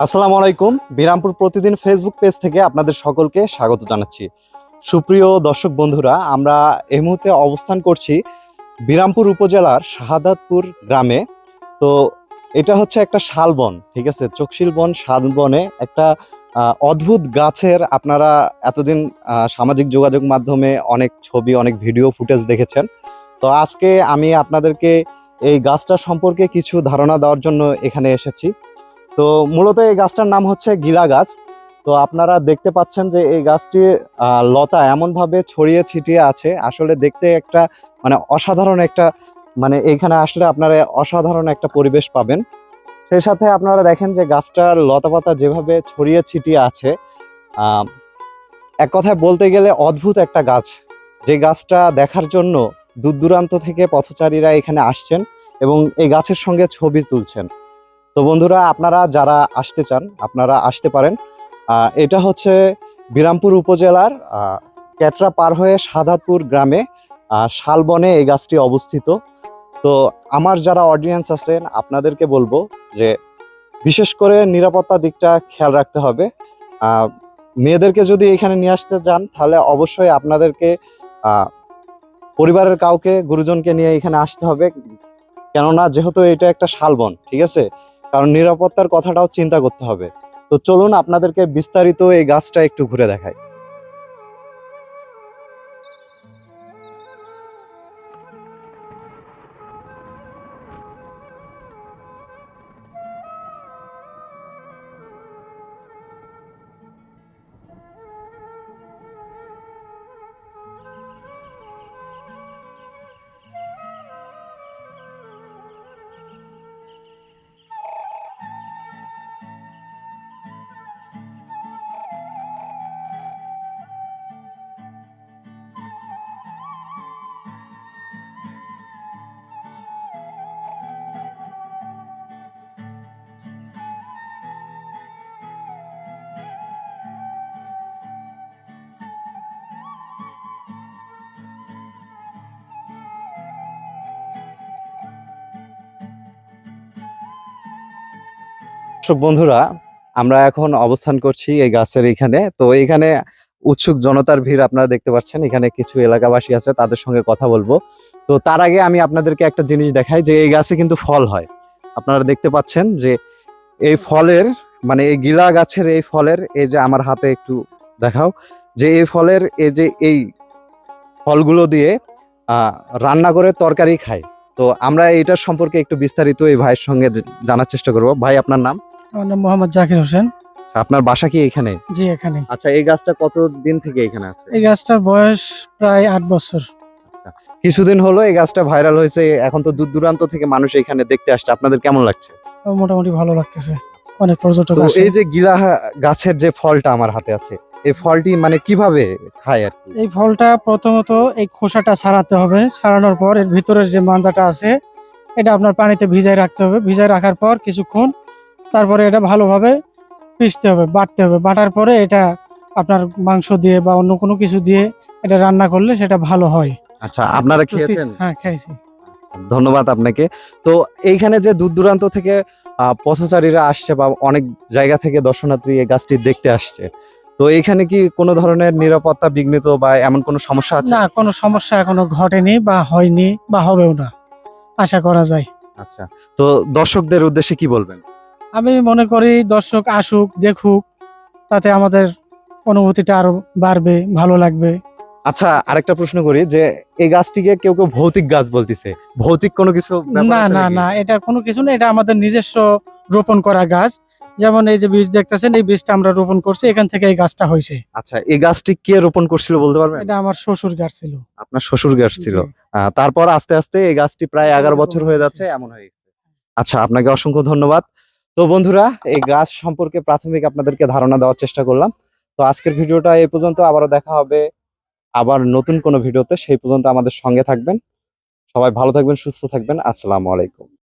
আসসালামু আলাইকুম। বিরামপুর প্রতিদিন ফেসবুক পেজ থেকে আপনাদের সকলকে স্বাগত জানাচ্ছি। সুপ্রিয় দর্শক বন্ধুরা, আমরা এই মুহূর্তে অবস্থান করছি বিরামপুর উপজেলার শাহাদাতপুর গ্রামে। তো এটা হচ্ছে একটা শালবন, ঠিক আছে? চকশিল বন, শালবনে একটা অদ্ভুত গাছের আপনারা এতদিন সামাজিক যোগাযোগ মাধ্যমে অনেক ছবি, অনেক ভিডিও ফুটেজ দেখেছেন। তো আজকে আমি আপনাদেরকে এই গাছটা সম্পর্কে কিছু ধারণা দেওয়ার জন্য এখানে এসেছি। তো মূলত এই গাছটার নাম হচ্ছে গিলা গাছ। তো আপনারা দেখতে পাচ্ছেন যে এই গাছটি লতা এমনভাবে ছড়িয়ে ছিটিয়ে আছে। আসলে দেখতে একটা মানে অসাধারণ একটা মানে এইখানে আসলে আপনারা অসাধারণ একটা পরিবেশ পাবেন। সেই সাথে আপনারা দেখেন যে গাছটার লতা পাতা যেভাবে ছড়িয়ে ছিটিয়ে আছে এক কথায় বলতে গেলে অদ্ভুত একটা গাছ। যে গাছটা দেখার জন্য দূর দূরান্ত থেকে পথচারীরা এখানে আসছেন এবং এই গাছের সঙ্গে ছবি তুলছেন। তো বন্ধুরা, আপনারা যারা আসতে চান, আপনারা আসতে পারেন। এটা হচ্ছে বিরামপুর উপজেলার ক্যাটরা পার হয়ে সাদাতপুর গ্রামে শালবনে এই গাছটি অবস্থিত। তো আমার যারা অডিয়েন্স আছেন, আপনাদেরকে বলব যে বিশেষ করে নিরাপত্তা দিকটা খেয়াল রাখতে হবে। মেয়েদেরকে যদি এখানে নিয়ে আসতে যান, তাহলে অবশ্যই আপনাদেরকে পরিবারের কাউকে, গুরুজনকে নিয়ে এখানে আসতে হবে। কেননা, যেহেতু এটা একটা শালবন, ঠিক আছে? কারণ নিরাপত্তার কথাটাও চিন্তা করতে হবে। তো চলুন আপনাদেরকে বিস্তারিত এই গাছটা একটু ঘুরে দেখাই। দর্শক বন্ধুরা, আমরা এখন অবস্থান করছি এই গাছের এখানে। তো এখানে উৎসুক জনতার ভিড় আপনারা দেখতে পাচ্ছেন। এখানে কিছু এলাকাবাসী আছে, তাদের সঙ্গে কথা বলব। তো তার আগে আমি আপনাদেরকে একটা জিনিস দেখাই যে এই গাছে কিন্তু ফল হয়। আপনারা দেখতে পাচ্ছেন যে এই ফলের মানে এই গিলা গাছের এই ফলের, এই যে আমার হাতে একটু দেখাও, যে এই ফলের, এই যে এই ফলগুলো দিয়ে রান্না করে তরকারি খায়। তো আমরা এটার সম্পর্কে একটু বিস্তারিত এই ভাইয়ের সঙ্গে জানার চেষ্টা করব। ভাই, আপনার নাম? আমার নাম মোহাম্মদ জাকির হোসেন। আচ্ছা, আপনার বাসা কি এখানে? জি এখানে আচ্ছা এই গাছটা কত দিন থেকে এখানে আছে? এই গাছটার বয়স প্রায় আট বছর। কিছুদিন হলো এই গাছটা ভাইরাল হয়েছে এখন তো দূর দূরান্ত থেকে মানুষ এখানে দেখতে আসছে। আপনাদের কেমন লাগছে? মোটামুটি ভালো লাগতেছে। অনেক পর্যটক আসে। এই যে গিলা গাছের যে ফলটা আমার হাতে আছে এই ফলটি মানে কীভাবে খায় আর কি? এই ফলটা প্রথমত এই খোসাটা ছাড়াতে হবে। ছাড়ানোর পর এর ভিতরের যে মাঞ্জাটা আছে এটা আপনার পানিতে ভিজায় রাখতে হবে। ভিজায় রাখার পর কিছুক্ষণ তারপরে এটা ভালোভাবে পিষতে হবে বাটতে হবে। বাটার পরে এটা আপনার মাংস দিয়ে বা অন্য কোনো কিছু দিয়ে এটা রান্না করলে সেটা ভালো হয়। আচ্ছা আপনারা খেয়েছেন? হ্যাঁ খেয়েছি। ধন্যবাদ আপনাকে। তো এইখানে যে দূর দূরান্ত থেকে পথচারীরা আসছে বা অনেক জায়গা থেকে দর্শনার্থী এই গাছটি দেখতে আসছে তো এইখানে কি কোনো ধরনের নিরাপত্তা বিঘ্নিত বা এমন কোনো সমস্যা আছে? না কোনো সমস্যা এখনও ঘটেনি বা হয়নি বা হবেও না। আশা করা যায়। আচ্ছা তো দর্শকদের উদ্দেশ্যে কি বলবেন? আমি মনে করি দর্শক আসুক দেখুক তাতে আমাদের অনুভূতিটা আরও বাড়বে ভালো লাগবে। আচ্ছা আরেকটা প্রশ্ন করি যে এই গাছটিকে কেউ কেউ ভৌতিক গাছ বলতিছে। ভৌতিক কোনো কিছু না না না এটা কোনো কিছু না এটা আমাদের নিজস্ব রোপণ করা গাছ। যেমন এই যে বীজ দেখতেছেন এই বীজটা আমরা রোপণ করছি এখান থেকে এই গাছটা হয়েছে আচ্ছা এই গাছটি কে রোপণ করছিল বলতে পারবেন? এটা আমার শ্বশুর গাছ ছিল। আপনার শ্বশুর গাছ ছিল। তারপর আস্তে আস্তে এই গাছটি প্রায় এগারো বছর হয়ে যাচ্ছে এমন হয়ে আচ্ছা আপনাকে অসংখ্য ধন্যবাদ। তো বন্ধুরা, এই গাছ সম্পর্কে প্রাথমিক আপনাদেরকে ধারণা দেওয়ার চেষ্টা করলাম। তো আজকের ভিডিওটা এই পর্যন্ত, আবারও দেখা হবে আবার নতুন কোনো ভিডিওতে। সেই পর্যন্ত আমাদের সঙ্গে থাকবেন। সবাই ভালো থাকবেন, সুস্থ থাকবেন। আসসালামু আলাইকুম।